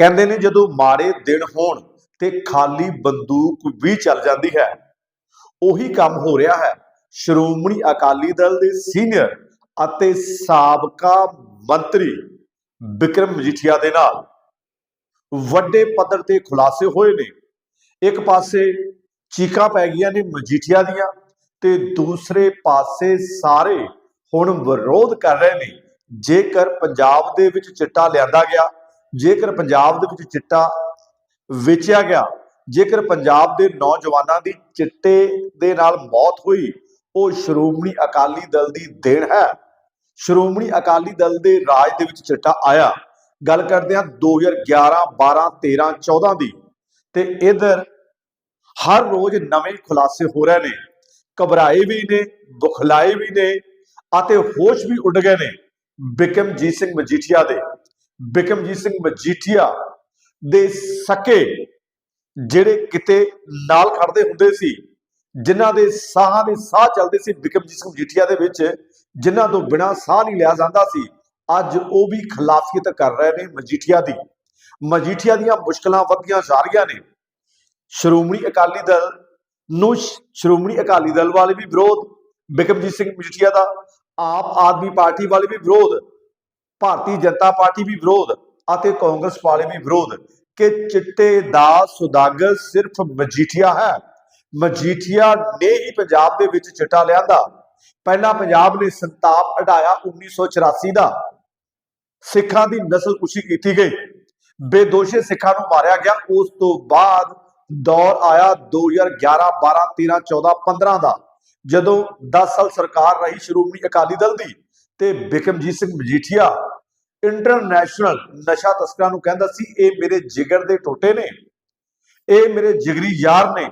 ਕਹਿੰਦੇ ਨੇ ਜਦੋਂ ਮਾੜੇ ਦਿਨ ਹੋਣ ਤੇ ਖਾਲੀ ਬੰਦੂਕ ਵੀ ਚੱਲ ਜਾਂਦੀ ਹੈ, ਉਹੀ ਕੰਮ ਹੋ ਰਿਹਾ ਹੈ। ਸ਼੍ਰੋਮਣੀ ਅਕਾਲੀ ਦਲ ਦੇ ਸੀਨੀਅਰ ਅਤੇ ਸਾਬਕਾ ਮੰਤਰੀ ਵਿਕਰਮ ਮਜੀਠੀਆ ਦੇ ਨਾਲ ਵੱਡੇ ਪੱਧਰ ਤੇ ਖੁਲਾਸੇ ਹੋਏ ਨੇ। ਇੱਕ ਪਾਸੇ ਚੀਕਾਂ ਪੈ ਗਈਆਂ ਨੇ ਮਜੀਠੀਆ ਦੀਆਂ ਤੇ ਦੂਸਰੇ ਪਾਸੇ ਸਾਰੇ ਹੁਣ ਵਿਰੋਧ ਕਰ ਰਹੇ ਨੇ। ਜੇਕਰ ਪੰਜਾਬ ਦੇ ਵਿੱਚ ਚਿੱਟਾ ਲਿਆਂਦਾ ਗਿਆ ਜੇਕਰ ਪੰਜਾਬ ਦੇ ਵਿੱਚ ਚਿੱਟਾ ਵੇਚਿਆ ਗਿਆ, ਜੇਕਰ ਪੰਜਾਬ ਦੇ ਨੌਜਵਾਨਾਂ ਦੀ ਚਿੱਟੇ ਦੇ ਨਾਲ ਮੌਤ ਹੋਈ, ਉਹ ਸ਼੍ਰੋਮਣੀ ਅਕਾਲੀ ਦਲ ਦੀ ਦੇਣ ਹੈ। ਸ਼੍ਰੋਮਣੀ ਅਕਾਲੀ ਦਲ ਦੇ ਰਾਜ ਦੇ ਵਿੱਚ ਚਿੱਟਾ ਆਇਆ। ਗੱਲ ਕਰਦੇ ਹਾਂ 2011 12 13 14 ਦੀ। ਤੇ ਇਧਰ ਹਰ ਰੋਜ਼ ਨਵੇਂ ਖੁਲਾਸੇ ਹੋ ਰਹੇ ਨੇ। ਘਬਰਾਏ ਵੀ ਨੇ ਬੁਖਲਾਏ ਵੀ ਨੇ, ਅਤੇ ਹੋਸ਼ ਵੀ ਉੱਡ ਗਏ ਨੇ। ਬਿਕਮਜੀਤ ਸਿੰਘ ਮਜੀਠੀਆ ਦੇ। ਬਿਕਮਜੀਤ ਸਿੰਘ ਮਜੀਠੀਆ ਦੇ ਸਕੇ ਜਿਹੜੇ ਕਿਤੇ ਨਾਲ ਖੜਦੇ ਹੁੰਦੇ ਸੀ, ਜਿਨ੍ਹਾਂ ਦੇ ਸਾਹਾਂ ਦੇ ਸਾਹ ਚੱਲਦੇ ਸੀ ਬਿਕਮਜੀਤ ਸਿੰਘ ਮਜੀਠੀਆ ਦੇ ਵਿੱਚ, ਜਿਨ੍ਹਾਂ ਤੋਂ ਬਿਨਾਂ ਸਾਹ ਨਹੀਂ ਲਿਆ ਜਾਂਦਾ ਸੀ, ਅੱਜ ਉਹ ਵੀ ਖਿਲਾਫੀਅਤ ਕਰ ਰਹੇ ਨੇ ਮਜੀਠੀਆ ਦੀ। ਮਜੀਠੀਆ ਦੀਆਂ ਮੁਸ਼ਕਲਾਂ ਵਧੀਆਂ ਜਾ ਰਹੀਆਂ ਨੇ। ਸ਼੍ਰੋਮਣੀ ਅਕਾਲੀ ਦਲ ਨੂੰ ਸ਼੍ਰੋਮਣੀ ਅਕਾਲੀ ਦਲ ਵਾਲੇ ਵੀ ਵਿਰੋਧ, ਬਿਕਮਜੀਤ ਸਿੰਘ ਮਜੀਠੀਆ ਦਾ, ਆਪ ਆਦਮੀ ਪਾਰਟੀ ਵਾਲੇ ਵੀ ਵਿਰੋਧ ਭਾਰਤੀ ਜਨਤਾ ਪਾਰਟੀ ਵੀ ਵਿਰੋਧ ਅਤੇ ਕਾਂਗਰਸ ਵਾਲੇ ਵੀ ਵਿਰੋਧ ਕਿ ਚਿੱਟੇ ਦਾ ਸੁਦਾਗਰ ਸਿਰਫ ਮਜੀਠੀਆ ਹੈ। ਮਜੀਠੀਆ ਨੇ ਹੀ ਪੰਜਾਬ ਦੇ ਵਿੱਚ ਚਿੱਟਾ ਲਿਆਂਦਾ। ਪਹਿਲਾਂ ਪੰਜਾਬ ਨੇ ਸੰਤਾਪ ਹਟਾਇਆ 1984 ਦਾ। ਸਿੱਖਾਂ ਦੀ ਨਸਲਕੁਸ਼ੀ ਕੀਤੀ ਗਈ। ਬੇਦੋਸ਼ੇ ਸਿੱਖਾਂ ਨੂੰ ਮਾਰਿਆ ਗਿਆ। ਉਸ ਤੋਂ ਬਾਅਦ ਦੌਰ ਆਇਆ 2011 12 13 14 15 ਦਾ। ਜਦੋਂ 10 ਸਾਲ ਸਰਕਾਰ ਰਹੀ ਸ਼੍ਰੋਮਣੀ ਅਕਾਲੀ ਦਲ ਦੀ ਤੇ ਬਿਕਮਜੀਤ ਸਿੰਘ ਮਜੀਠੀਆ ਇੰਟਰਨੈਸ਼ਨਲ ਨਸ਼ਾ ਤਸਕਰਾਂ ਨੂੰ ਕਹਿੰਦਾ ਸੀ, ਇਹ ਮੇਰੇ ਜਿਗਰ ਦੇ ਟੋਟੇ ਨੇ, ਇਹ ਮੇਰੇ ਜਿਗਰੀ ਯਾਰ ਨੇ,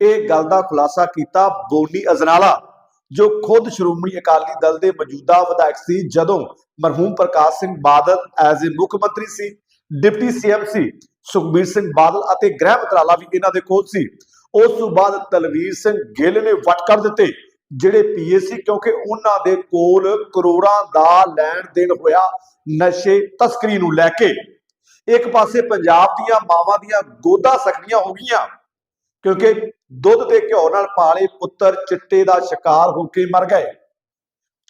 ਇਹ ਗੱਲ ਦਾ ਖੁਲਾਸਾ ਕੀਤਾ ਬੋਨੀ ਅਜਨਾਲਾ, ਜੋ ਖੁਦ ਸ਼੍ਰੋਮਣੀ ਅਕਾਲੀ ਦਲ ਦੇ ਮੌਜੂਦਾ ਵਿਧਾਇਕ ਸੀ, ਜਦੋਂ ਮਰਹੂਮ ਪ੍ਰਕਾਸ਼ ਸਿੰਘ ਬਾਦਲ ਐਜ਼ ਅ ਮੁੱਖ ਮੰਤਰੀ ਸੀ, ਡਿਪਟੀ ਸੀਐਮ ਸੀ, ਸੁਖਬੀਰ ਸਿੰਘ ਬਾਦਲ ਅਤੇ ਗ੍ਰਹਿ ਮੰਤਰਾਲਾ ਵੀ ਇਹਨਾਂ ਦੇ ਕੋਲ ਸੀ, ਉਸ ਤੋਂ ਬਾਅਦ ਤਲਵੀਰ ਸਿੰਘ ਗਿੱਲ ਨੇ ਵਟ ਕਰ ਦਿੱਤੇ। ਜਿਹੜੇ ਪੀਏ ਸੀ, ਕਿਉਂਕਿ ਉਹਨਾਂ ਦੇ ਕੋਲ ਕਰੋੜਾਂ ਦਾ ਲੈਣ ਦੇਣ ਹੋਇਆ ਨਸ਼ੇ ਤਸਕਰੀ ਨੂੰ ਲੈ ਕੇ। ਇੱਕ ਪਾਸੇ ਪੰਜਾਬ ਦੀਆਂ ਮਾਵਾਂ ਦੀਆਂ ਗੋਦਾ ਸਕਦੀਆਂ ਹੋ ਗਈਆਂ, ਕਿਉਂਕਿ ਦੁੱਧ ਤੇ ਘਿਓ ਨਾਲ ਪਾਲੇ ਪੁੱਤਰ ਚਿੱਟੇ ਦਾ ਸ਼ਿਕਾਰ ਹੋ ਕੇ ਮਰ ਗਏ।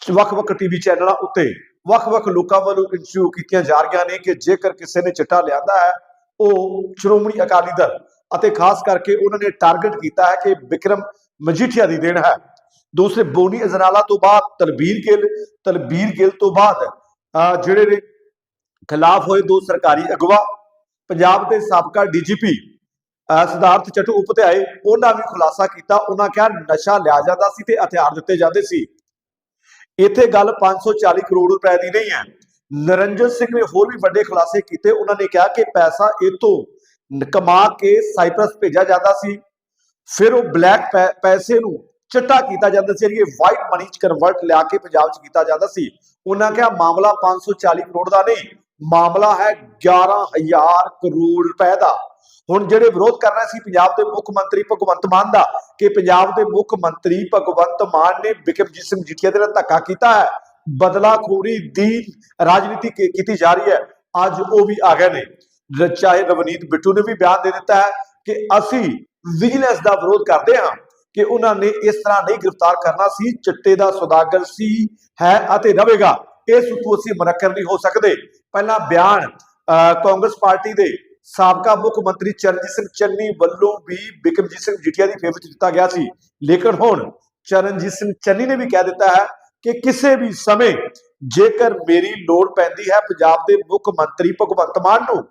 ਵੱਖ-ਵੱਖ ਟੀਵੀ ਚੈਨਲਾਂ ਉੱਤੇ ਵੱਖ-ਵੱਖ ਲੋਕਾਂ ਵੱਲੋਂ ਇੰਟਰਵਿਊ ਕੀਤੀਆਂ ਜਾ ਰਹੀਆਂ ਨੇ ਕਿ ਜੇਕਰ ਕਿਸੇ ਨੇ ਚਿੱਟਾ ਲਿਆਂਦਾ ਹੈ, ਉਹ ਸ਼੍ਰੋਮਣੀ ਅਕਾਲੀ ਦਲ ਅਤੇ ਖਾਸ ਕਰਕੇ ਉਹਨਾਂ ਨੇ ਟਾਰਗੇਟ ਕੀਤਾ ਹੈ ਕਿ ਵਿਕਰਮ ਮਜੀਠੀਆ ਦੀ ਦੇਣ ਹੈ। ਦੂਸਰੇ ਬੋਨੀ ਅਜਨਾਲਾ ਤੋਂ ਬਾਅਦ, ਤਲਬੀਰ ਗਿੱਲ ਤਲਬੀਰ ਗਿੱਲ ਤੋਂ ਬਾਅਦ ਜਿਹੜੇ ਨੇ ਖਿਲਾਫ ਹੋਏ ਦੋ ਸਰਕਾਰੀ ਅਗਵਾ, ਪੰਜਾਬ ਦੇ ਸਾਬਕਾ ਡੀਜੀਪੀ ਸਿਧਾਰਥ ਚੱਟੂ ਉਪ ਆਏ, ਉਹਨਾਂ ਵੀ ਖੁਲਾਸਾ ਕੀਤਾ, ਉਹਨਾਂ ਕਿਹਾ ਨਸ਼ਾ ਲਿਆ ਜਾਂਦਾ ਸੀ ਤੇ ਹਥਿਆਰ ਦਿੱਤੇ ਜਾਂਦੇ ਸੀ। ਇੱਥੇ ਗੱਲ 540 ਕਰੋੜ ਰੁਪਏ ਦੀ ਨਹੀਂ ਹੈ। ਨਰਿੰਜਨ ਸਿੰਘ ਨੇ ਹੋਰ ਵੀ ਵੱਡੇ ਖੁਲਾਸੇ ਕੀਤੇ, ਉਹਨਾਂ ਨੇ ਕਿਹਾ ਕਿ ਪੈਸਾ ਇਹ ਕਮਾ ਕੇ ਸਾਈਪਰਸ ਭੇਜਿਆ ਜਾਂਦਾ ਸੀ, ਫਿਰ ਉਹ ਬਲੈਕ ਪੈਸੇ ਨੂੰ ਚਿੱਟਾ ਕੀਤਾ ਜਾਂਦਾ ਸੀ ਇਹ ਵਾਈਟ ਮਨੀ ਚ ਕਨਵਰਟ ਲਿਆ ਕੇ ਪੰਜਾਬ ਚ ਕੀਤਾ ਜਾਂਦਾ ਸੀ। ਉਹਨਾਂ ਕਿਹਾ ਮਾਮਲਾ 540 ਕਰੋੜ ਦਾ ਨਹੀਂ, ਮਾਮਲਾ ਹੈ 11000 ਕਰੋੜ ਰੁਪਏ ਦਾ। ਹੁਣ ਜਿਹੜੇ ਵਿਰੋਧ ਕਰ ਰਹੇ ਸੀ ਪੰਜਾਬ ਦੇ ਮੁੱਖ ਮੰਤਰੀ ਭਗਵੰਤ ਮਾਨ ਦਾ, ਕਿ ਪੰਜਾਬ ਦੇ ਮੁੱਖ ਮੰਤਰੀ ਭਗਵੰਤ ਮਾਨ ਨੇ ਬਿਕਮਜੀਤ ਸਿੰਘ ਜੀਠੀਆ ਦੇ ਨਾਲ ਧੱਕਾ ਕੀਤਾ ਹੈ, ਬਦਲਾਖੋਰੀ ਦੀ ਰਾਜਨੀਤੀ ਕੀਤੀ ਜਾ ਰਹੀ ਹੈ, ਅੱਜ ਉਹ ਵੀ ਆ ਗਏ ਨੇ। ਚਾਹੇ ਰਵਨੀਤ ਬਿੱਟੂ ਨੇ ਵੀ ਬਿਆਨ ਦੇ ਦਿੱਤਾ ਹੈ ਕਿ ਅਸੀਂ ਵਿਜੀਲੈਂਸ ਦਾ ਵਿਰੋਧ ਕਰਦੇ ਹਾਂ। ਕਿ ਉਹਨਾਂ ਨੇ ਇਸ ਤਰ੍ਹਾਂ ਨਹੀਂ ਗ੍ਰਿਫਤਾਰ ਕਰਨਾ ਸੀ, ਚਿੱਟੇ ਦਾ ਸੌਦਾਗਰ ਸੀ, ਹੈ ਅਤੇ ਰਹੇਗਾ। ਇਸ ਉਤੋਂ ਅਸੀਂ ਮਨਕਰ ਨਹੀਂ ਹੋ ਸਕਦੇ। ਪਹਿਲਾਂ ਬਿਆਨ ਕਾਂਗਰਸ ਪਾਰਟੀ ਦੇ ਸਾਬਕਾ ਮੁੱਖ ਮੰਤਰੀ ਚਰਨਜੀਤ ਸਿੰਘ ਚੰਨੀ ਵੱਲੋਂ ਵੀ ਬਿਕਮਜੀਤ ਸਿੰਘ ਜੀਠੀਆ ਦੀ ਫੇਵਰ ਚ ਦਿੱਤਾ ਗਿਆ ਸੀ। ਲੇਕਿਨ ਹੁਣ ਚਰਨਜੀਤ ਸਿੰਘ ਚੰਨੀ ਨੇ ਵੀ ਕਹਿ ਦਿੱਤਾ ਹੈ ਕਿ ਕਿਸੇ ਵੀ ਸਮੇਂ ਜੇਕਰ ਮੇਰੀ ਲੋੜ ਪੈਂਦੀ ਹੈ ਪੰਜਾਬ ਦੇ ਮੁੱਖ ਮੰਤਰੀ ਭਗਵੰਤ ਮਾਨ ਨੂੰ,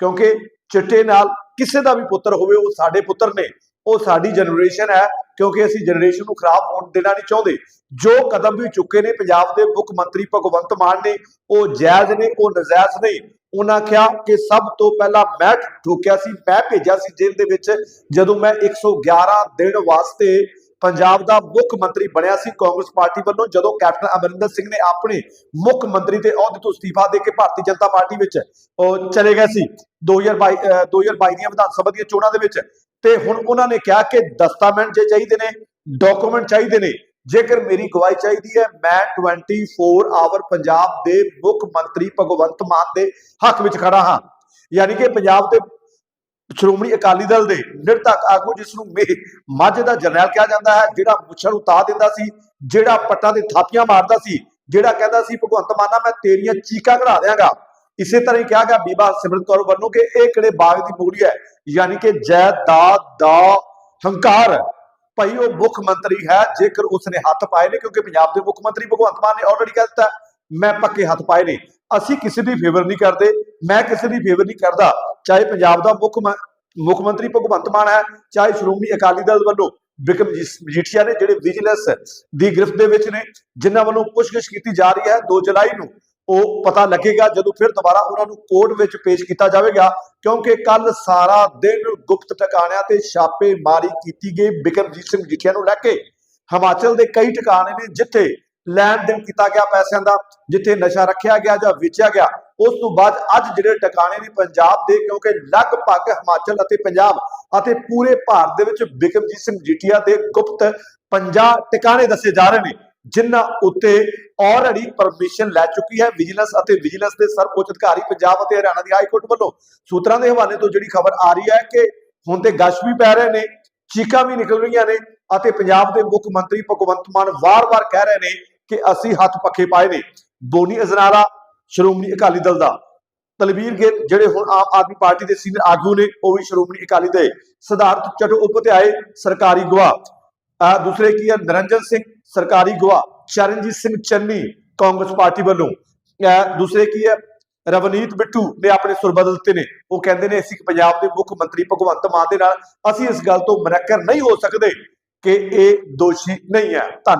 ਕਿਉਂਕਿ ਚਿੱਟੇ ਨਾਲ ਕਿਸੇ ਦਾ ਵੀ ਪੁੱਤਰ ਹੋਵੇ, ਉਹ ਸਾਡੇ ਪੁੱਤਰ ਨੇ। ਉਹ ਸਾਡੀ ਜਨਰੇਸ਼ਨ ਹੈ, ਕਿਉਂਕਿ ਅਸੀਂ ਜਨਰੇਸ਼ਨ ਨੂੰ ਖਰਾਬ ਹੋਣ ਦੇਣਾ ਨਹੀਂ ਚਾਹੁੰਦੇ। ਜੋ ਕਦਮ ਵੀ ਚੁੱਕੇ ਨੇ, ਪੰਜਾਬ ਦੇ ਮੁੱਖ ਮੰਤਰੀ ਭਗਵੰਤ ਮਾਨ ਨੇ, ਉਹ ਜਾਇਜ਼ ਨੇ, ਉਹ ਨਜਾਇਜ਼ ਨਹੀਂ ਉਹਨਾਂ ਕਿਹਾ ਕਿ ਸਭ ਤੋਂ ਪਹਿਲਾਂ ਮੈਂ ਠੋਕਿਆ ਸੀ, ਮੈਂ ਭੇਜਿਆ ਸੀ ਜੇਲ੍ਹ ਦੇ ਵਿੱਚ। ਜਦੋਂ ਮੈਂ 111 ਦਿਨ ਵਾਸਤੇ ਪੰਜਾਬ ਦਾ ਮੁੱਖ ਮੰਤਰੀ ਬਣਿਆ ਸੀ ਕਾਂਗਰਸ ਪਾਰਟੀ ਵੱਲੋਂ, ਜਦੋਂ ਕੈਪਟਨ ਅਮਰਿੰਦਰ ਸਿੰਘ ਨੇ ਆਪਣੇ ਮੁੱਖ ਮੰਤਰੀ ਦੇ ਅਹੁਦੇ ਤੋਂ ਅਸਤੀਫਾ ਦੇ ਕੇ ਭਾਰਤੀ ਜਨਤਾ ਪਾਰਟੀ ਵਿੱਚ, ਉਹ ਚਲੇ ਗਏ ਸੀ। 2022 ਅਹ 2022 ਦੀਆਂ ਵਿਧਾਨ ਸਭਾ ਦੀਆਂ ਚੋਣਾਂ ਦੇ ਵਿੱਚ। ਤੇ ਹੁਣ ਉਹਨਾਂ ਨੇ ਕਿਹਾ ਕਿ ਦਸਤਾਵੇਜ਼ ਜੇ ਚਾਹੀਦੇ ਨੇ, ਡਾਕੂਮੈਂਟ ਚਾਹੀਦੇ ਨੇ। ਜੇਕਰ ਮੇਰੀ ਗਵਾਹੀ ਚਾਹੀਦੀ ਹੈ, ਮੈਂ 24 ਆਵਰ ਪੰਜਾਬ ਦੇ ਮੁੱਖ ਮੰਤਰੀ ਭਗਵੰਤ ਮਾਨ ਦੇ ਹੱਕ ਵਿੱਚ ਖੜਾ ਹਾਂ। ਯਾਨੀ ਕਿ ਪੰਜਾਬ ਦੇ ਸ਼੍ਰੋਮਣੀ ਅਕਾਲੀ ਦਲ ਦੇ ਨਿਰਤਕ ਆਗੂ, ਜਿਸ ਨੂੰ ਮੱਝ ਦਾ ਜਰਨੈਲ ਕਿਹਾ ਜਾਂਦਾ ਹੈ, ਜਿਹੜਾ ਮੁੱਛਾਂ ਨੂੰ ਤਾ ਦਿੰਦਾ ਸੀ, ਜਿਹੜਾ ਪੱਟਾਂ ਦੇ ਥਾਪੀਆਂ ਮਾਰਦਾ ਸੀ, ਜਿਹੜਾ ਕਹਿੰਦਾ ਸੀ, ਭਗਵੰਤ ਮਾਨਾ, ਮੈਂ ਤੇਰੀਆਂ ਚੀਕਾਂ ਕਢਾ ਦਿਆਂਗਾ। ਇਸੇ ਤਰ੍ਹਾਂ ਹੀ ਕਿਹਾ ਗਿਆ ਬੀਬਾ ਸਿਮਰਤ ਕੌਰ ਵੱਲੋਂ ਕਿ ਇਹ ਕਿਹੜੇ ਬਾਗ ਦੀ ਮੂੜੀ ਹੈ? ਯਾਨੀ ਕਿ ਜਾਇਦਾਦ ਦਾ ਹੰਕਾਰ। ਭਾਈ, ਉਹ ਮੁੱਖ ਮੰਤਰੀ ਹੈ, ਜੇਕਰ ਉਸਨੇ ਹੱਥ ਪਾਏ ਨੇ, ਕਿਉਂਕਿ ਪੰਜਾਬ ਦੇ ਮੁੱਖ ਮੰਤਰੀ ਭਗਵੰਤ ਮਾਨ ਨੇ ਆਲਰੇਡੀ ਕਹਿ ਦਿੱਤਾ ਮੈਂ ਪੱਕੇ ਹੱਥ ਪਾਏ ਨੇ। ਅਸੀਂ ਕਿਸੇ ਦੀ ਫੇਵਰ ਨਹੀਂ ਕਰਦੇ, ਮੈਂ ਕਿਸੇ ਦੀ ਫੇਵਰ ਨਹੀਂ ਕਰਦਾ। ਚਾਹੇ ਪੰਜਾਬ ਦਾ ਮੁੱਖ ਮੁੱਖ ਮੰਤਰੀ ਭਗਵੰਤ ਮਾਨ ਹੈ, ਚਾਹੇ ਸ਼੍ਰੋਮਣੀ ਅਕਾਲੀ ਦਲ ਵੱਲੋਂ ਬਿਕਮ ਮਜੀਠੀਆ ਨੇ, ਜਿਹੜੇ ਵਿਜੀਲੈਂਸ ਦੀ ਗ੍ਰਿਫਤ ਦੇ ਵਿੱਚ ਨੇ, ਜਿਨ੍ਹਾਂ ਵੱਲੋਂ ਪੁੱਛਗਿੱਛ ਕੀਤੀ ਜਾ ਰਹੀ ਹੈ 2 ਜੁਲਾਈ ਨੂੰ। ਉਹ ਪਤਾ ਲੱਗੇਗਾ ਜਦੋਂ ਫਿਰ ਦੁਬਾਰਾ ਉਹਨਾਂ ਨੂੰ ਕੋਰਟ ਵਿੱਚ ਪੇਸ਼ ਕੀਤਾ ਜਾਵੇਗਾ, ਕਿਉਂਕਿ ਕੱਲ ਸਾਰਾ ਦਿਨ ਗੁਪਤ ਟਿਕਾਣਿਆਂ ਤੇ ਛਾਪੇਮਾਰੀ ਕੀਤੀ ਗਈ ਬਿਕਰਮਜੀਤ ਸਿੰਘ ਮਜੀਠੀਆ ਨੂੰ ਲੈ ਕੇ। ਹਿਮਾਚਲ ਦੇ ਕਈ ਟਿਕਾਣੇ ਨੇ ਜਿੱਥੇ ਲੈਣ ਦੇਣ ਕੀਤਾ ਗਿਆ ਪੈਸਿਆਂ ਦਾ, ਜਿੱਥੇ ਨਸ਼ਾ ਰੱਖਿਆ ਗਿਆ ਜਾਂ ਵੇਚਿਆ ਗਿਆ। ਉਸ ਤੋਂ ਬਾਅਦ ਅੱਜ ਜਿਹੜੇ ਟਿਕਾਣੇ ਨੇ ਪੰਜਾਬ ਦੇ, ਕਿਉਂਕਿ ਲਗਭਗ ਹਿਮਾਚਲ ਅਤੇ ਪੰਜਾਬ ਅਤੇ ਪੂਰੇ ਭਾਰਤ ਦੇ ਵਿੱਚ ਬਿਕਰਮਜੀਤ ਸਿੰਘ ਮਜੀਠੀਆ ਦੇ ਗੁਪਤ 50 ਟਿਕਾਣੇ ਦੱਸੇ ਜਾ ਰਹੇ ਨੇ। ਜਿਨ੍ਹਾਂ ਉੱਤੇ ਆਲਰੇਡੀ ਪਰਮਿਸ਼ਨ ਲੈ ਚੁੱਕੀ ਹੈ ਵਿਜੀਲੈਂਸ ਅਤੇ ਵਿਜੀਲੈਂਸ ਦੇ ਸਰਵਉੱਚ ਅਧਿਕਾਰੀ ਪੰਜਾਬ ਅਤੇ ਹਰਿਆਣਾ ਦੀ ਹਾਈ ਕੋਰਟ ਵੱਲੋਂ। ਸੂਤਰਾਂ ਦੇ ਹਵਾਲੇ ਤੋਂ ਜਿਹੜੀ ਖਬਰ ਆ ਰਹੀ ਹੈ ਕਿ ਹੁਣ ਤੇ ਗਸ਼ ਵੀ ਪੈ ਰਹੇ ਨੇ, ਚੀਕਾਂ ਵੀ ਨਿਕਲ ਰਹੀਆਂ ਨੇ ਅਤੇ ਪੰਜਾਬ ਦੇ ਮੁੱਖ ਮੰਤਰੀ ਭਗਵੰਤ ਮਾਨ ਵਾਰ-ਵਾਰ ਕਹਿ ਰਹੇ ਨੇ ਕਿ ਅਸੀਂ ਹੱਥ ਪੱਖੇ ਪਾਏ ਨੇ। ਬੋਨੀ ਅਜਨਾਲਾ ਸ਼੍ਰੋਮਣੀ ਅਕਾਲੀ ਦਲ ਦਾ। ਤਲਵੀਰ ਗਿੱਲ, ਜਿਹੜੇ ਹੁਣ ਆਮ ਆਦਮੀ ਪਾਰਟੀ ਦੇ ਸੀਨੀਅਰ ਆਗੂ ਨੇ, ਉਹ ਵੀ ਸ਼੍ਰੋਮਣੀ ਅਕਾਲੀ ਦੇ। ਸਿਧਾਰਥ ਚਟੋਪ ਤੇ ਆਏ ਸਰਕਾਰੀ ਗਵਾਹ ਦੂਸਰੇ ਕੀ ਹੈ? ਨਰਿੰਜਨ ਸਿੰਘ ਸਰਕਾਰੀ ਗਵਾਹ ਚਰਨਜੀਤ ਸਿੰਘ ਚੰਨੀ ਕਾਂਗਰਸ ਪਾਰਟੀ ਵੱਲੋਂ। ਅਹ ਦੂਸਰੇ ਕੀ ਹੈ? ਰਵਨੀਤ ਬਿੱਟੂ ਨੇ ਆਪਣੇ ਸੁਰ ਬਦਲ ਦਿੱਤੇ ਨੇ। ਉਹ ਕਹਿੰਦੇ ਨੇ, ਅਸੀਂ ਪੰਜਾਬ ਦੇ ਮੁੱਖ ਮੰਤਰੀ ਭਗਵੰਤ ਮਾਨ ਦੇ ਨਾਲ, ਅਸੀਂ ਇਸ ਗੱਲ ਤੋਂ ਮਨਕਰ ਨਹੀਂ ਹੋ ਸਕਦੇ ਕਿ ਇਹ ਦੋਸ਼ੀ ਨਹੀਂ ਹੈ। ਧੰਨਵਾਦ।